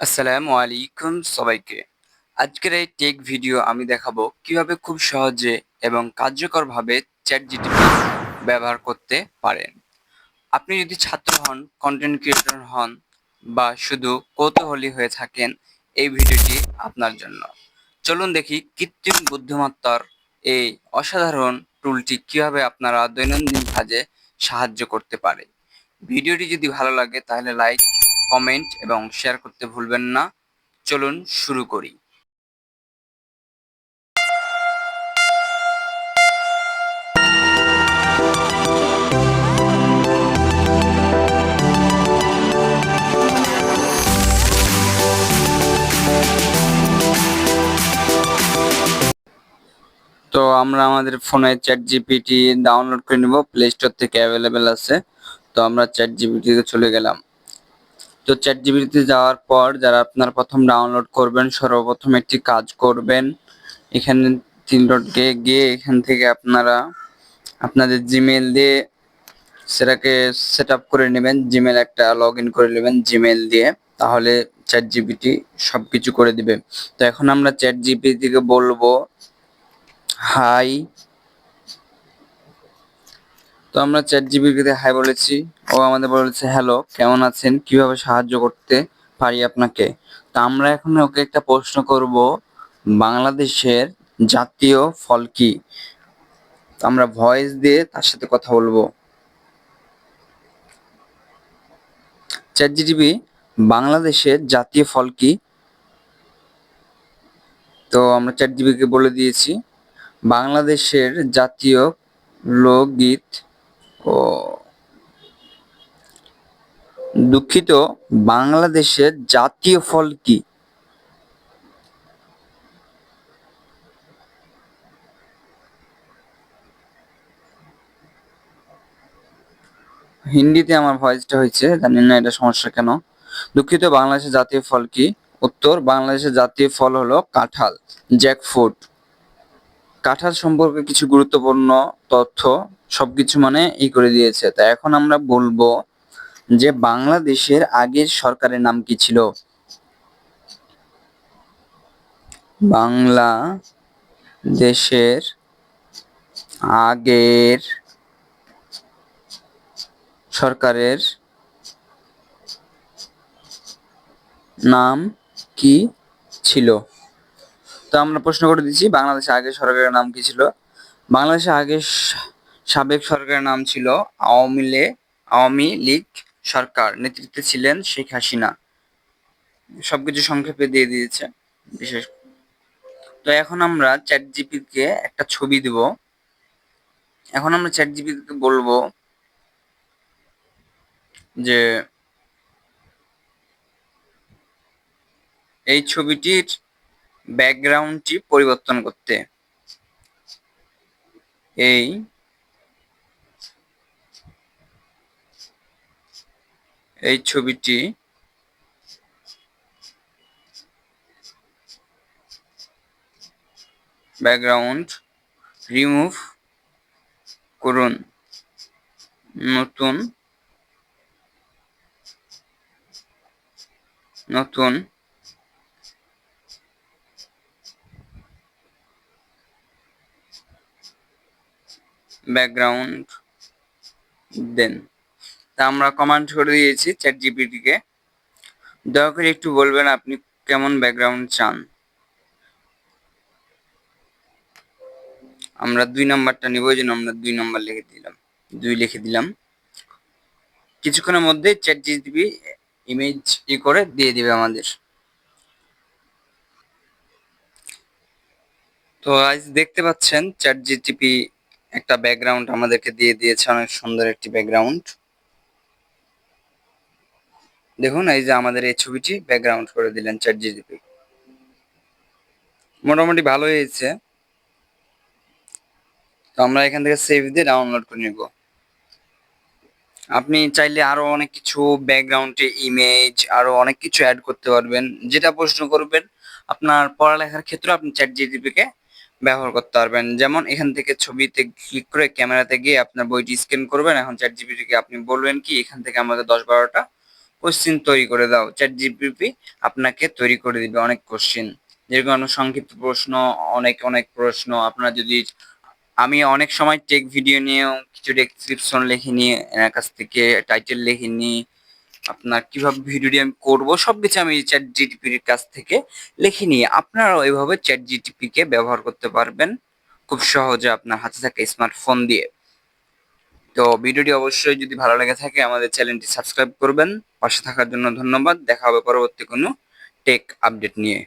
আসসালামু আলাইকুম সবাইকে। আজকের এই টেক ভিডিও আমি দেখাবো কীভাবে খুব সহজে এবং কার্যকরভাবে চ্যাট জিটিপি ব্যবহার করতে পারেন। আপনি যদি ছাত্র হন কন্টেন্ট ক্রিয়েটর হন বা শুধু কৌতূহলী হয়ে থাকেন, এই ভিডিওটি আপনার জন্য। চলুন দেখি কৃত্রিম বুদ্ধিমত্তার এই অসাধারণ টুলটি কীভাবে আপনারা দৈনন্দিন কাজে সাহায্য করতে পারে। ভিডিওটি যদি ভালো লাগে তাহলে লাইক কমেন্ট এবং শেয়ার করতে ভুলবেন না। চলুন শুরু করি। তো আমরা আমাদের ফোনে চ্যাট জিপিটি ডাউনলোড করে নিব প্লে স্টোর থেকে অ্যাভেলেবেল আছে। তো আমরা চ্যাট জিপিটিতে চলে গেলাম। তো চ্যাট জিপিটিতে যাওয়ার পর যারা আপনার প্রথম ডাউনলোড করবেন, সর্বপ্রথম একটি কাজ করবেন। এখানে তিন ডট গিয়ে গিয়ে এখান থেকে আপনারা আপনাদের জিমেল দিয়ে সেটাকে সেট করে নেবেন। জিমেল একটা লগ ইন করে নেবেন জিমেল দিয়ে। তাহলে চ্যাট জিপিটি সব কিছু করে দিবে। তো এখন আমরা চ্যাট জিপিটিকে বলব হাই তো আমরা চ্যাট জিপিটিতে হাই বলেছি। ও আমাদের বলেছে হ্যালো কেমন আছেন? কীভাবে সাহায্য করতে পারি আপনাকে? তো আমরা এখন ওকে একটা প্রশ্ন করব, বাংলাদেশের জাতীয় ফল কি? আমরা ভয়েস দিয়ে তার সাথে কথা বলব। চ্যাট বাংলাদেশের জাতীয় ফল কি? তো আমরা চ্যাট জিপিকে বলে দিয়েছি, বাংলাদেশের জাতীয় লোকগীত ও দুঃখিত, বাংলাদেশের জাতীয় ফল কি? হিন্দিতে আমার ভয়েসটা হয়েছে জানি না এটা সমস্যা কেন? দুঃখিত, বাংলাদেশের জাতীয় ফল কি? উত্তর, বাংলাদেশের জাতীয় ফল হলো কাঁঠাল, জ্যাকফ্রুট। কাঁঠাল সম্পর্কে কিছু গুরুত্বপূর্ণ তথ্য সবকিছু মানে ই করে দিয়েছে। তা এখন আমরা বলব যে বাংলাদেশের আগের সরকারের নাম কি ছিল? বাংলা দেশের আগের সরকারের নাম কি ছিল? তো আমরা প্রশ্ন করে দিচ্ছি বাংলাদেশের আগের সরকারের নাম কি ছিল? বাংলাদেশের আগের সাবেক সরকারের নাম ছিল আওয়ামী লীগ আওয়ামী লীগ সরকার নেতৃত্বে ছিলেন শেখ হাসিনা। সবকিছু সংক্ষেপে দিয়ে দিয়েছে, বিশেষ। তো এখন আমরা চ্যাট জিপিকে একটা ছবি দেব। এখন আমরা চ্যাট জিপিকে বলব যে এই ছবিটির ব্যাকগ্রাউন্ডটি পরিবর্তন করতে। এই এই ছবিটি ব্যাকগ্রাউন্ড রিমুভ করুন। নতুন নতুন ব্যাকগ্রাউন্ড দেন। তা আমরা কমান্ড করে দিয়েছি চ্যাট জিপিটিকে দয়া করে একটু বলবেন আপনি কেমন ব্যাকগ্রাউন্ড চান? আমরা দুই নাম্বারটা নিব, এই জন্য আমরা দুই নাম্বার লিখে দিলাম, দুই লিখে দিলাম। কিছুক্ষণের মধ্যে চ্যাট জিপিটি ইমেজ ই করে দিয়ে দিবে আমাদের। তো আজ দেখতে পাচ্ছেন চ্যাট জিটিপি একটা ব্যাকগ্রাউন্ড আমাদেরকে দিয়ে দিয়েছে, অনেক সুন্দর একটি ব্যাকগ্রাউন্ড দেখুন, এই যে আমাদের এই ছবিটি ব্যাকগ্রাউন্ড করে দিলেন চ্যাট জিটিপি মোটামুটি ভালো হয়েছে। তো আমরা এখান থেকে সেভ দিয়ে ডাউনলোড করে নিব। আপনি চাইলে আরও অনেক কিছু ব্যাকগ্রাউন্ডে ইমেজ আরও অনেক কিছু অ্যাড করতে পারবেন। যেটা প্রশ্ন করবেন, আপনার পড়ালেখার ক্ষেত্রে আপনি চ্যাট জিটিপিকে ব্যবহার করতে পারবেন। যেমন এখান থেকে ছবিতে ক্লিক করে ক্যামেরাতে গিয়ে আপনার বইটি স্ক্যান করবেন। এখন চ্যাট জিপিটিকে আপনি বলবেন কি, এখান থেকে আমাকে দশ বারোটা কোশ্চিন তৈরি করে দাও। চ্যাট জিপিপি আপনাকে তৈরি করে দিবে অনেক কোশ্চিন যেরকম সংক্ষিপ্ত প্রশ্ন, অনেক অনেক প্রশ্ন। আপনারা যদি আমি অনেক সময় টেক ভিডিও নিয়েও কিছু ডেসক্রিপশন লিখে নিয়ে এনার কাছ থেকে টাইটেল লিখে নিই। আপনার কীভাবে ভিডিওটি আমি করব সব কিছু আমি চ্যাট জিটিপির কাছ থেকে লিখে নিয়ে আপনারাও এইভাবে চ্যাট জিটিপি কে ব্যবহার করতে পারবেন। খুব সহজে আপনার হাতে থাকা স্মার্টফোন দিয়ে। তো ভিডিওটি অবশ্যই যদি ভালো লেগে থাকে, আমাদের চ্যানেলটি সাবস্ক্রাইব করবেন। পাশে থাকার জন্য ধন্যবাদ। দেখা হবে পরবর্তী কোনো টেক আপডেট নিয়ে।